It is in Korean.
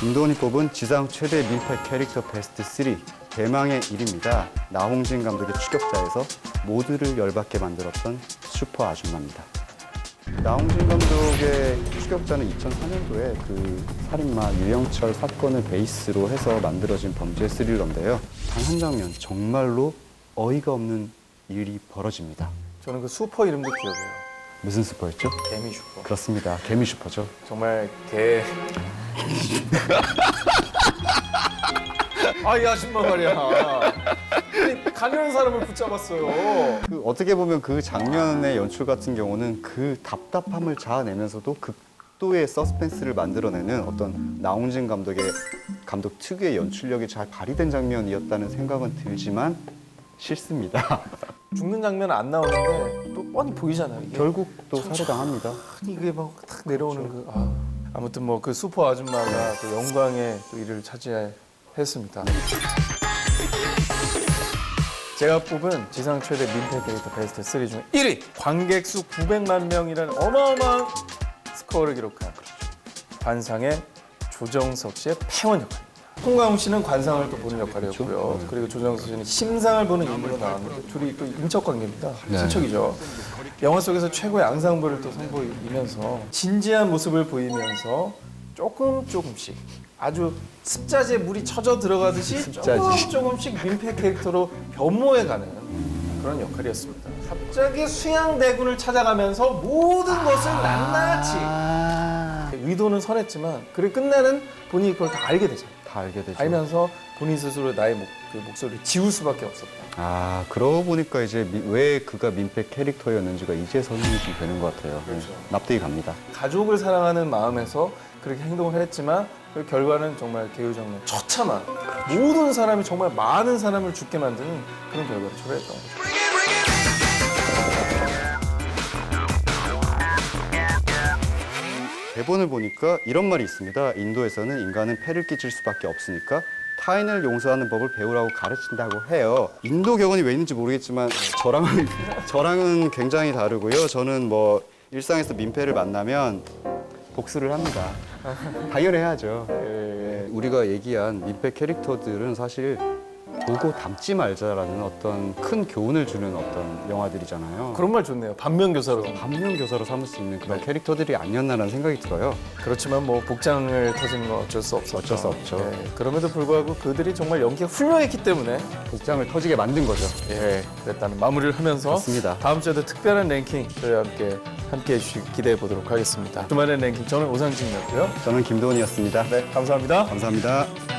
김도훈이 뽑은 지상 최대 민폐 캐릭터 베스트 3 대망의 일입니다. 나홍진 감독의 추격자에서 모두를 열받게 만들었던 슈퍼 아줌마입니다. 나홍진 감독의 추격자는 2004년도에 그 살인마 유영철 사건을 베이스로 해서 만들어진 범죄 스릴러인데요. 단 한 장면 정말로 어이가 없는 일이 벌어집니다. 저는 그 슈퍼 이름도 기억해요. 무슨 슈퍼였죠? 개미 슈퍼. 그렇습니다. 개미 슈퍼죠. 정말 개. 아, 이 아줌마 말이야. 아니, 가려는 사람을 붙잡았어요. 그 어떻게 보면 그 장면의 연출 같은 경우는 그 답답함을 자아내면서도 극도의 서스펜스를 만들어내는 어떤 나홍진 감독의 감독 특유의 연출력이 잘 발휘된 장면이었다는 생각은 들지만 싫습니다. 죽는 장면 안 나오는데 또 뻔히 보이잖아요. 이게. 결국 또 살해당합니다. 이게 막 탁 내려오는 그 아. 아무튼 뭐 그 슈퍼 아줌마가 또 영광의 또 일을 차지했습니다. 제가 뽑은 지상 최대 민폐 캐릭터 베스트 3 중에 1위 관객 수 900만 명이라는 어마어마한 스코어를 기록한 관상의 조정석 씨의 패원 역할 송강호 씨는 관상을 또 보는 역할이었고요. 그리고 조정석 씨는 심상을 보는 인물로 나왔는데 둘이 또 인척 관계입니다. 친척이죠. 영화 속에서 최고의 앙상블을 또 선보이면서 진지한 모습을 보이면서 조금 조금씩 아주 습자지에 물이 쳐져 들어가듯이 조금 습자지. 조금씩 민폐 캐릭터로 변모해가는 그런 역할이었습니다. 갑자기 수양대군을 찾아가면서 모든 것을 낱낱이 아, 의도는 선했지만 그래 끝내는 본인이 그걸 다 알게 되잖아요. 다 알게 되죠. 알면서 본인 스스로 나의 목, 그 목소리를 지울 수밖에 없었다. 아, 그러고 보니까 이제 미- 왜 그가 민폐 캐릭터였는지가 이제 설명이 좀 되는 것 같아요. 네, 납득이 갑니다. 가족을 사랑하는 마음에서 그렇게 행동을 했지만 그 결과는 정말 개유정말 처참한 모든 사람이 정말 많은 사람을 죽게 만드는 그런 결과를 초래했던 거죠. 대본을 보니까 이런 말이 있습니다. 인도에서는 인간은 폐를 끼칠 수밖에 없으니까 타인을 용서하는 법을 배우라고 가르친다고 해요. 인도 격언이 왜 있는지 모르겠지만 저랑은 저랑은 굉장히 다르고요. 저는 뭐 일상에서 민폐를 만나면 복수를 합니다. 당연히 해야죠. 예, 우리가 얘기한 민폐 캐릭터들은 사실 보고 닮지 말자라는 어떤 큰 교훈을 주는 어떤 영화들이잖아요. 그런 말 좋네요. 반면교사로. 반면 교사로 삼을 수 있는 그런 캐릭터들이 아니었나라는 생각이 들어요. 그렇지만 뭐 복장을 터지는 건 어쩔 수 없었죠. 어쩔 수 없죠. 예, 그럼에도 불구하고 그들이 정말 연기가 훌륭했기 때문에 복장을 터지게 만든 거죠. 예, 그랬다는 마무리를 하면서 맞습니다. 다음 주에도 특별한 랭킹 저희와 함께 함께 해 주시기 기대해 보도록 하겠습니다. 주말의 랭킹 저는 오상진이었고요. 저는 김도훈이었습니다. 네, 감사합니다. 감사합니다.